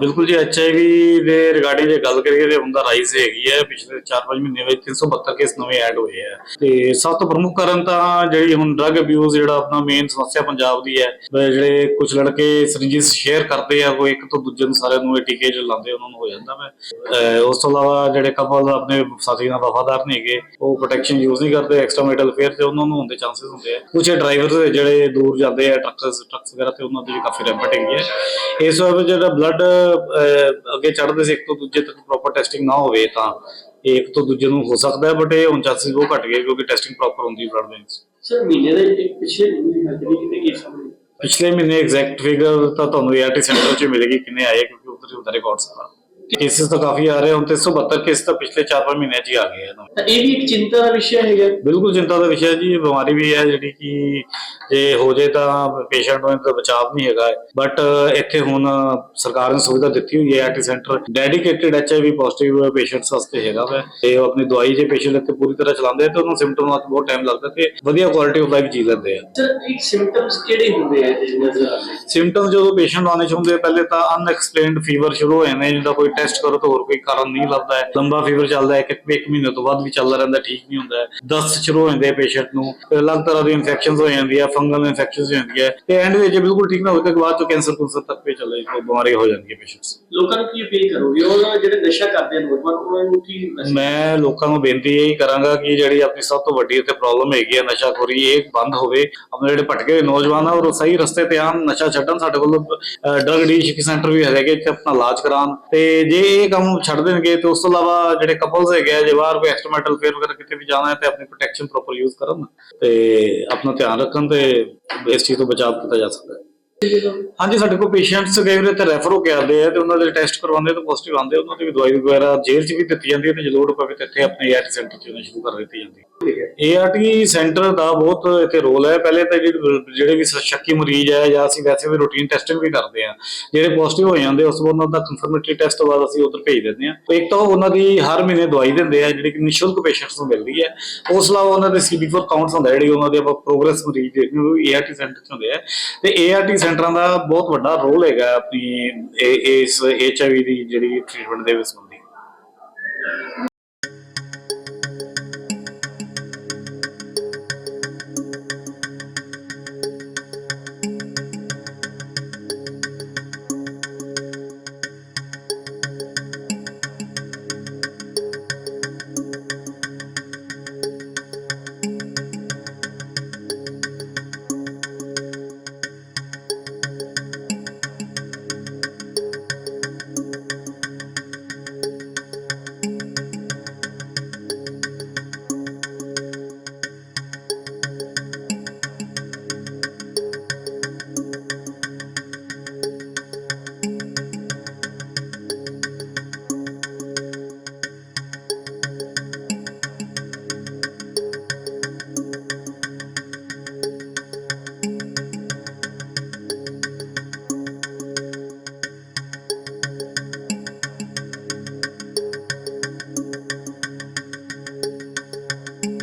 ਬਿਲਕੁਲ ਜੀ ਐਚਆਈਵੀ ਦੇ ਰਿਗਾਰਡਿੰਗ ਜੇ ਗੱਲ ਕਰੀਏ ਤੇ ਹੁੰਦਾ ਰਾਈਜ਼ ਹੈਗੀ ਹੈ। ਪਿਛਲੇ 4-5 ਮਹੀਨੇ ਵਿੱਚ 372 ਕੇਸ ਨਵੇਂ ਐਡ ਹੋਏ ਆ। ਤੇ ਸਭ ਤੋਂ ਪ੍ਰਮੁੱਖ ਕਾਰਨ ਤਾਂ ਜਿਹੜੀ ਹੁਣ ਡਰਗ ਅਬਿਊਜ਼ ਜਿਹੜਾ ਆਪਣਾ ਮੇਨ ਸਮੱਸਿਆ ਪੰਜਾਬ ਦੀ ਹੈ। ਜਿਹੜੇ ਕੁਝ ਲੜਕੇ ਸਰਿੰਜਸ ਸ਼ੇਅਰ ਕਰਦੇ ਆ, ਉਹ ਇੱਕ ਤੋਂ ਦੂਜੇ ਨੂੰ ਸਾਰਿਆਂ ਨੂੰ ਇਹ ਟੀਕੇ ਜਿਹੜੇ ਲਾਉਂਦੇ ਉਹਨਾਂ ਨੂੰ ਹੋ ਜਾਂਦਾ ਵਾ। ਉਸ ਤੋਂ ਇਲਾਵਾ ਜਿਹੜੇ ਕਪਲ ਆਪਣੇ ਸਾਥੀ ਨਾਲ ਵਫਾਦਾਰ ਨਹੀਂ ਹੈਗੇ, ਉਹ ਪ੍ਰੋਟੈਕਸ਼ਨ ਯੂਜ਼ ਨਹੀਂ ਕਰਦੇ ਐਕਸਟਰਾ ਮੈਟਲ ਫੇਅਰ ਤੇ ਉਹਨਾਂ ਨੂੰ ਹੁੰਦੇ ਚਾਂਸਸ ਹੁੰਦੇ ਆ। ਕੁਝ ਡਰਾਈਵਰ ਜਿਹੜੇ ਦੂਰ ਜਾਂਦੇ ਆ ਟਰੱਕਸ ਟਰੱਕਸ ਵਗੈਰਾ ਤੇ ਉਹਨਾਂ ਦੀ ਕਾਫੀ ਰੈਂਪਟ ਹੈਗੀ ਹੈ ਇਸ ਵਾਰ ਜਿਹੜਾ ਬਲੱਡ ਅੱਗੇ ਚੜ੍ਹਦੇ ਸੀ ਇੱਕ ਤੋਂ ਦੂਜੇ ਤੱਕ ਪ੍ਰੋਪਰ ਟੈਸਟਿੰਗ ਨਾ ਹੋਵੇ ਤਾਂ ਇੱਕ ਤੋਂ ਦੂਜੇ ਨੂੰ ਹੋ ਸਕਦਾ ਹੈ ਬਟ ਇਹ ਹੁਣ ਚਾਂਸਸ ਬਹੁਤ ਘਟ ਗਏ ਕਿਉਂਕਿ ਟੈਸਟਿੰਗ ਪ੍ਰੋਪਰ ਹੁੰਦੀ ਬਲੱਡ ਬੈਂਕ 'ਚ। ਸਰ ਮਹੀਨੇ ਦੇ ਪਿਛਲੇ ਮਹੀਨੇ ਕਿਤੇ ਕੇਸ ਪਿਛਲੇ ਮਹੀਨੇ ਐਗਜ਼ੈਕਟ ਫਿਗਰ ਤਾਂ ਤੁਹਾਨੂੰ ਏਆਰਟੀ ਸੈਂਟਰ 'ਚ ਮਿਲੇਗੀ ਕਿੰਨੇ ਆਏ ਕਿਉਂਕਿ ਉਧਰ ਹੀ ਹੁੰਦਾ ਰਿਕਾਰਡ ਸਾਰਾ। ਕੇਸਿਸ ਤਾਂ ਕਾਫੀ ਆ ਰਹੇ ਹੁਣ 372 ਕੇਸ ਤਾਂ ਪਿਛਲੇ 4-5 ਮਹੀਨਿਆਂ 'ਚ ਹੀ ਆ ਗਏ ਹਨ ਤਾਂ ਇਹ ਵੀ ਇੱਕ ਚਿੰਤਾ ਦਾ ਵਿਸ਼ਾ ਹੈਗਾ ਬਿਲਕੁਲ ਚਿੰਤਾ ਦਾ ਵਿਸ਼ਾ ਜੀ ਇਹ ਬਿਮਾਰੀ ਵੀ ਹੈ ਜਿਹੜੀ ਕਿ ਜੇ ਹੋ ਜੇ ਤਾਂ ਪੇਸ਼ੈਂਟ ਨੂੰ ਇਹਦਾ ਬਚਾਅ ਨਹੀਂ ਹੈਗਾ। ਬਟ ਇੱਥੇ ਹੁਣ ਸਰਕਾਰ ਨੇ ਸੁਵਿਧਾ ਦਿੱਤੀ ਹੋਈ ਹੈ R T centre dedicated HIV positive patients ਵਾਸਤੇ ਹੈਗਾ ਵਾ। ਤੇ ਉਹ ਆਪਣੀ ਦਵਾਈ ਜੇ ਪੇਸ਼ੈਂਟ ਇੱਥੇ ਪੂਰੀ ਤਰ੍ਹਾਂ ਚਲਾਉਂਦੇ ਆ ਤੇ ਉਹਨੂੰ ਸਿੰਪਟਮ ਬਹੁਤ ਟਾਈਮ ਲੱਗਦਾ ਤੇ ਵਧੀਆ ਕੁਆਲਿਟੀ ਆਫ ਲਾਈਫ ਜੀ ਲੈਂਦੇ ਆ। ਸਰ ਇਹ ਸਿੰਪਟਮਸ ਕਿਹੜੇ ਹੁੰਦੇ ਆ ਜਿਹੜੇ ਨਜ਼ਰ ਆਉਂਦੇ? ਸਿੰਪਟਮ ਜਦੋਂ ਪੇਸ਼ੈਂਟ ਆਉਣੇ ਚਾਹੁੰਦੇ ਆ, ਪਹਿਲੇ ਤਾਂ ਅਨਐਕਸਪਲੇਨਡ ਫੀਵਰ ਸ਼ੁਰੂ ਹੋ ਜਾਂਦੇ ਜਿਹਦਾ ਕੋਈ ਟੈਸਟ ਕਰੋ ਤਾਂ ਹੋਰ ਕੋਈ ਕਾਰਨ ਨਹੀਂ ਲੱਭਦਾ ਹੈ। ਲੰਬਾ ਫੀਵਰ ਚੱਲਦਾ ਹੈ ਕਿ ਇੱਕ ਮਹੀਨੇ ਤੋਂ ਬਾਅਦ ਵੀ ਚੱਲਦਾ ਰਹਿੰਦਾ ਠੀਕ ਨਹੀਂ ਹੁੰਦਾ ਹੈ। ਦਸਤ ਸ਼ੁਰੂ ਹੋ ਜਾਂਦੇ ਪੇਸ਼ੈਂਟ ਨੂੰ ਅਲੱਗ ਤਰ੍ਹਾਂ ਦੀ ਇਨਫੈਕਸ਼ਨਸ ਹੋ ਜਾਂਦੀਆਂ ਫੰਗਲ ਇਨਫੈਕਸ਼ਨਸ ਹੋ ਜਾਂਦੀਆਂ ਤੇ ਐਂਡ ਵਿੱਚ ਬਿਲਕੁਲ ਠੀਕ ਨਾ ਹੋਵੇ ਤਾਂ ਬਾਅਦ ਚੋਂ ਕੈਂਸਰ ਕੁੰਸਰ ਤੱਕ ਵੀ ਚੱਲੇ ਬਿਮਾਰੀ ਹੋ ਜਾਂਦੀ ਹੈ ਪੇਸ਼ੈਂਟਸ ਲੋਕਾਂ ਨੂੰ ਕੀ ਅਪੀਲ ਕਰੋਗੇ? ਉਹ ਜਿਹੜੇ ਨਸ਼ਾ ਕਰਦੇ ਨੇ ਉਹਨਾਂ ਨੂੰ ਕੀ ਮੈਂ ਲੋਕਾਂ ਨੂੰ ਬੇਨਤੀ ਇਹ ਕਰਾਂਗਾ ਕਿ ਜਿਹੜੀ ਆਪਣੀ ਸਭ ਤੋਂ ਵੱਡੀ ਇੱਥੇ ਪ੍ਰੋਬਲਮ ਹੈਗੀ ਹੈ ਨਸ਼ਾਖੋਰੀ ਇਹ ਬੰਦ ਹੋਵੇ। ਆਪਣੇ ਜਿਹੜੇ ਭਟਕੇ ਹੋਏ ਨੌਜਵਾਨ ਆ ਉਹ ਸਹੀ ਰਸਤੇ ਤੇ ਆਉਣ ਨਸ਼ਾ ਛੱਡਣ। ਸਾਡੇ ਕੋਲ ਡਰਗ ਡੀਸ਼ਿਕ ਸੈਂਟਰ ਵੀ ਹੈਗੇ ਇੱਥੇ ਆਪਣਾ ਇਲਾਜ ਕਰਾਉਣ। ਤੇ ਜੇ ਇਹ ਕੰਮ ਛੱਡ ਦੇਣਗੇ ਤੇ ਉਸ ਤੋਂ ਇਲਾਵਾ ਜਿਹੜੇ ਕਪਲਸ ਹੈਗੇ ਆ, ਜੇ ਬਾਹਰ ਕੋਈ ਐਕਸਟਰਮੈਟਲ ਫੇਅਰ ਵਗੈਰਾ ਕਿਤੇ ਵੀ ਜਾਣਾ ਹੈ ਤੇ ਆਪਣੀ ਪ੍ਰੋਟੈਕਸ਼ਨ ਪ੍ਰੋਪਰ ਯੂਜ਼ ਕਰਨ ਤੇ ਆਪਣਾ ਧਿਆਨ ਰੱਖਣ ਤੇ ਇਸ ਚੀਜ਼ ਤੋਂ ਬਚਾਅ ਕੀਤਾ ਜਾ ਸਕਦਾ ਹੈ। ਹਾਂਜੀ ਸਾਡੇ ਕੋਲ ਪੇਸ਼ੈਂਟਸ ਕਈ ਵਾਰ ਤੇ ਰੈਫਰ ਹੋ ਕੇ ਆਉਂਦੇ ਆ ਤੇ ਉਹਨਾਂ ਦੇ ਟੈਸਟ ਕਰਵਾਉਂਦੇ ਤਾਂ ਪੋਜ਼ਿਟਿਵ ਆਉਂਦੇ ਉਹਨਾਂ ਦੀ ਵੀ ਦਵਾਈ ਵਗੈਰਾ ਜੇਲ੍ਹ 'ਚ ਵੀ ਦਿੱਤੀ ਜਾਂਦੀ ਹੈ ਤੇ ਜੇ ਲੋੜ ਪਵੇ ਤੇ ਇੱਥੇ ਆਪਣੇ ਏਆਰਟੀ ਸੈਂਟਰ 'ਚ ਉਹਨਾਂ ਸ਼ੁਰੂ ਕਰ ਦਿੱਤੀ ਜਾਂਦੀ ਹੈ। ਏਆਰਟੀ ਸੈਂਟਰ ਦਾ ਬਹੁਤ ਇੱਥੇ ਰੋਲ ਹੈ। ਪਹਿਲੇ ਤਾਂ ਜਿਹੜੇ ਵੀ ਸ਼ੱਕੀ ਮਰੀਜ਼ ਹੈ ਜਾਂ ਅਸੀਂ ਵੈਸੇ ਵੀ ਰੂਟੀਨ ਟੈਸਟਿੰਗ ਵੀ ਕਰਦੇ ਆ ਜਿਹੜੇ ਪੋਜ਼ਿਟਿਵ ਹੋ ਜਾਂਦੇ ਉਸ ਤੋਂ ਉਹਨਾਂ ਦਾ ਕਨਫਰਮੇਟਰੀ ਟੈਸਟ ਤੋਂ ਬਾਅਦ ਅਸੀਂ ਉਧਰ ਭੇਜ ਦਿੰਦੇ ਆ। ਤੇ ਇੱਕ ਤਾਂ ਉਹ ਉਹਨਾਂ ਦੀ ਹਰ ਮਹੀਨੇ ਦਵਾਈ ਦਿੰਦੇ ਆ ਜਿਹੜੀ ਕਿ ਨਿਸ਼ੁਲਕ ਪੇਸ਼ੈਂਟਸ ਨੂੰ ਮਿਲਦੀ ਹੈ। ਉਸ ਤੋਂ ਇਲਾਵਾ ਉਹਨਾਂ ਦੇ CD4 ਕਾਊਂਟਸ ਹੁੰਦਾ ਜਿਹੜੀ ਉਹਨਾਂ ਦੇ ਆਪਾਂ ਪ੍ਰੋਗਰੈਸ ਮਰੀਜ਼ ਦੇਖਦੇ ਉਹ ਏਆਰਟੀ ਸੈਂਟਰ 'ਚ ਹੁੰਦੇ ਆ। ਤੇ ਏਆਰਟੀ ਸੈਂਟਰਾਂ ਦਾ ਬਹੁਤ ਵੱਡਾ ਰੋਲ ਹੈਗਾ ਆਪਣੀ ਇਹ- ਇਸ ਐਚਆਈਵੀ ਦੀ ਜਿਹੜੀ ਟ੍ਰੀਟਮੈਂਟ ਦੇ ਵਿੱਚ ਸੰਬੰਧੀ